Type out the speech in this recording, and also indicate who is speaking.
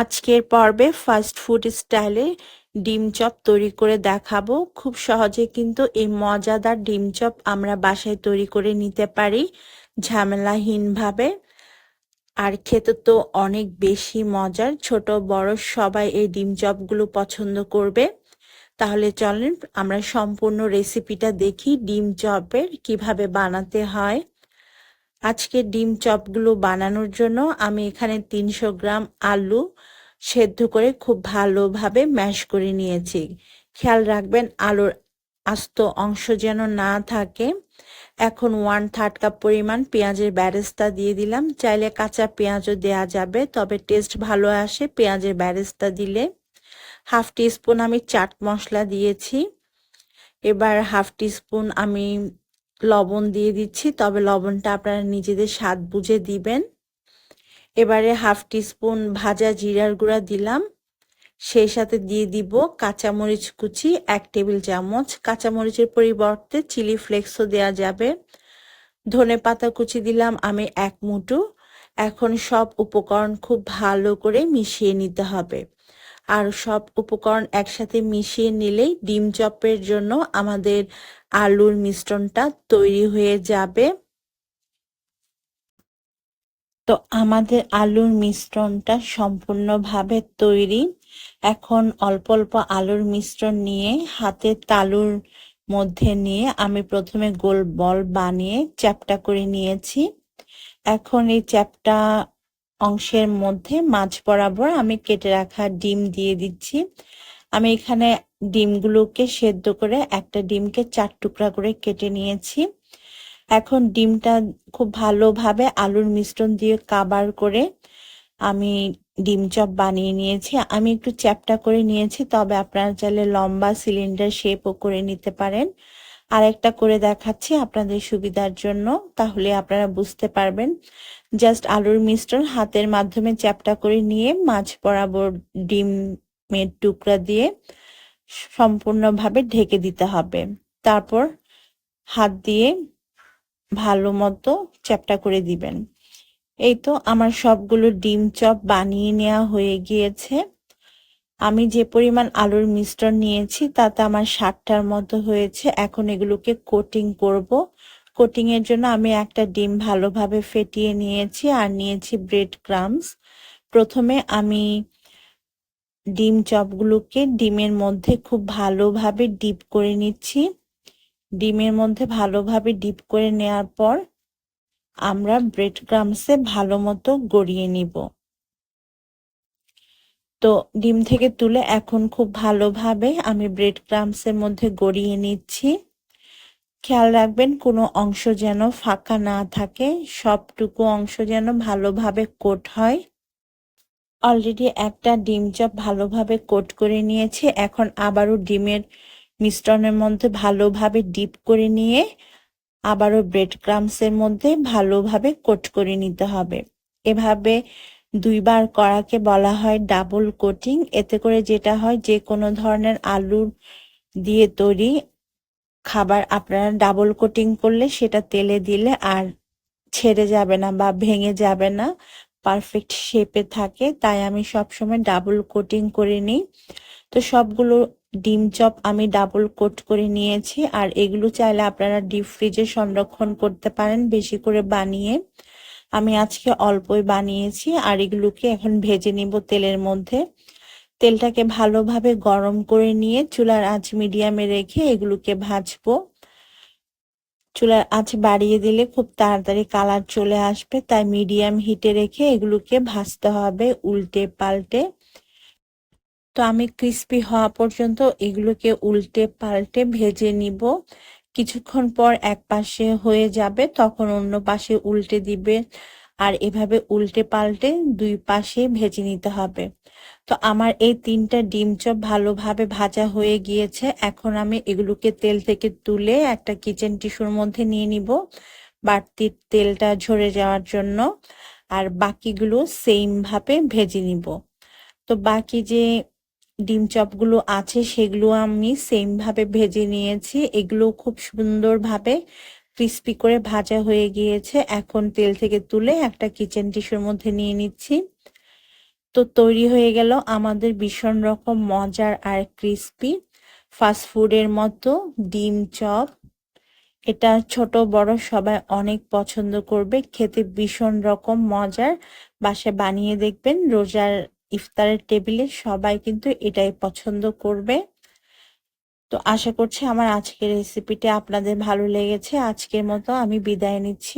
Speaker 1: আজকের পর্বে fast food স্টাইলে ডিম চপ তৈরি করে দেখাবো। খুব সহজে কিন্তু এই মজাদার ডিম চপ আমরা বাসায় তৈরি করে নিতে পারি ঝামেলাহীনভাবে। আর খেতে তো অনেক বেশি মজার, ছোট বড় সবাই এই ডিম চপগুলো পছন্দ করবে। তাহলে চলেন আমরা সম্পূর্ণ রেসিপিটা দেখি, ডিম চপের কীভাবে বানাতে হয়। আজকে ডিম চপগুলো বানানোর জন্য আমি এখানে তিনশো গ্রাম আলু সেদ্ধ করে খুব ভালোভাবে ম্যাশ করে নিয়েছি। খেয়াল রাখবেন আলুর আস্ত অংশ যেন না থাকে। এখন ওয়ান থার্ড কাপ পরিমাণ পেঁয়াজের ব্যারেস্তা দিয়ে দিলাম। চাইলে কাঁচা পেঁয়াজও দেয়া যাবে, তবে টেস্ট ভালো আসে পেঁয়াজের ব্যারেস্তা দিলে। হাফ টিস্পুন আমি চাট মশলা দিয়েছি। এবার হাফ টিস্পুন আমি লবণ দিয়ে দিচ্ছি। তবে লবণটা আপনারা নিজেদের স্বাদ বুঝে দিবেন। এবারে হাফ টিস্পুন ভাজা জিরার গুঁড়া দিলাম। সেই সাথে দিয়ে দিব কাঁচামরিচ কুচি, এক টেবিল চামচ। কাঁচামরিচের পরিবর্তে চিলি ফ্লেক্সও দেওয়া যাবে। ধনে পাতা কুচি দিলাম আমি এক মুঠো। এখন সব উপকরণ খুব ভালো করে মিশিয়ে নিতে হবে। আর সব উপকরণ একসাথে মিশিয়ে নিলেই ডিম চপের জন্য আমাদের আলুর মিশ্রণটা তৈরি হয়ে যাবে। তো আমাদের আলুর মিশ্রণটা সম্পূর্ণভাবে তৈরি। এখন অল্প অল্প আলুর মিশ্রণ নিয়ে হাতে তালুর মধ্যে নিয়ে আমি প্রথমে গোল বল বানিয়ে চ্যাপটা করে নিয়েছি। এখন এই চ্যাপটা অংশের মধ্যে মাছ বরাবর আমি কেটে রাখা ডিম দিয়ে দিচ্ছি। আমি এখানে ডিমগুলোকে সেদ্ধ করে একটা ডিমকে চার টুকরা করে কেটে নিয়েছি। এখন ডিমটা খুব ভালোভাবে আলুর মিশ্রণ দিয়ে কাবার করে আমি ডিম চপ বানিয়ে নিয়েছি। আমি একটু চ্যাপটা করে নিয়েছি, তবে আপনারা চাইলে লম্বা সিলিন্ডার শেপও করে নিতে পারেন। আর একটা করে দেখাচ্ছি আপনাদের সুবিধার জন্য, তাহলে আপনারা বুঝতে পারবেন। জাস্ট আলুর মিশ্রণ হাতের মাধ্যমে চ্যাপটা করে নিয়ে মাছ বরাবর ডিমের টুকরা দিয়ে সম্পূর্ণভাবে ঢেকে দিতে হবে। তারপর হাত দিয়ে ভালো মতো চ্যাপটা করে দিবেন। এই তো আমার সবগুলো ডিম চপ বানিয়ে নেওয়া হয়ে গিয়েছে। আমি যে পরিমাণ আলুর মিশ্রণ নিয়েছি, তাতে আমার ষাটটার মতো হয়েছে, এখন এগুলোকে কোটিং করব। কোটিং এর জন্য আমি একটা ডিম ভালোভাবে ফেটিয়ে নিয়েছি আর নিয়েছি ব্রেড ক্রামস প্রথমে আমি ডিম চপগুলোকে ডিমের মধ্যে খুব ভালোভাবে ডিপ করে নিচ্ছি। ডিমের মধ্যে ভালোভাবে ডিপ করে নেওয়ার পর আমরা ব্রেড ক্রামসে ভালো মতো গড়িয়ে নিব। তো ডিম থেকে তুলে এখন খুব ভালোভাবে আমি ব্রেড ক্রামসের মধ্যে গড়িয়ে নিচ্ছি। খেয়াল রাখবেন কোনো অংশ যেন ফাঁকা না থাকে, সবটুকু অংশ যেন ভালোভাবে কোট হয়। অলরেডি একটা ডিম চপ ভালোভাবে কোট করে নিয়েছি, এখন আবারও ডিমের মিশ্রণের মধ্যে ভালোভাবে ডিপ করে নিয়ে আবারও ব্রেড ক্রামসের মধ্যে ভালোভাবে কোট করে নিতে হবে। এভাবে দুইবার করাকে বলা হয় ডাবল কোটিং এতে করে যেটা হয়, যে কোনো ধরনের আলুর দিয়ে তৈরি খাবার আপনারা ডাবল কোটিং করলে সেটা তেলে দিলে আর ছেড়ে যাবে না বা ভেঙে যাবে না পারফেক্ট শেপে থাকে। তাই আমি সবসময় ডাবল কোটিং করে নিই। তো সবগুলো ডিম চপ আমি ডাবল কোট করে নিয়েছি। আর এগুলো চাইলে আপনারা ডিপ ফ্রিজে সংরক্ষণ করতে পারেন, বেশি করে বানিয়ে। আমি আজকে অল্পই বানিয়েছি আর এগুলোকে এখন ভেজে নিব তেলের মধ্যে। তেলটাকে ভালোভাবে গরম করে নিয়ে চুলার আঁচ মিডিয়ামে রেখে এগুলোকে ভাজবো। চুলার আঁচ বাড়িয়ে দিলে খুব তাড়াতাড়ি কালার চলে আসবে, তাই মিডিয়াম হিটে রেখে এগুলোকে ভাজতে হবে উল্টে পাল্টে। তো আমি ক্রিস্পি হওয়া পর্যন্ত এগুলোকে উল্টে পাল্টে ভেজে নিব। কিছুক্ষণ পর এক পাশে হয়ে যাবে, তখন অন্য পাশে উল্টে দিবে। আর এভাবে উল্টে পাল্টে দুই পাশে ভেজে নিতে হবে। তো আমার এই তিনটা ডিম চপ ভালোভাবে ভাজা হয়ে গিয়েছে। এখন আমি এগুলোকে তেল থেকে তুলে একটা কিচেন টিস্যুর মধ্যে নিয়ে নিব বাড়তি তেলটা ঝরে যাওয়ার জন্য। আর বাকিগুলো সেম ভাবে ভেজে নিব। তো বাকি যে ডিম চপগুলো আছে, সেগুলো আমি সেম ভাবে ভেজে নিয়েছি। এগুলো খুব সুন্দরভাবে ক্রিস্পি করে ভাজা হয়ে গিয়েছে। এখন তেল থেকে তুলে একটা কিচেন টিস্যুর মধ্যে নিয়ে নিচ্ছি। তো তৈরি হয়ে গেল আমাদের ভীষণ রকম মজার আর ক্রিস্পি ফাস্টফুডের মতো ডিম চপ। এটা ছোট, বড় সবাই অনেক পছন্দ করবে। খেতে ভীষণ রকম মজার। বাসায় বানিয়ে দেখবেন, রোজার ইফতারের টেবিলে সবাই কিন্তু এটাই পছন্দ করবে। তো আশা করছি আমার আজকের রেসিপিটা আপনাদের ভালো লেগেছে। আজকের মতো আমি বিদায় নিচ্ছি।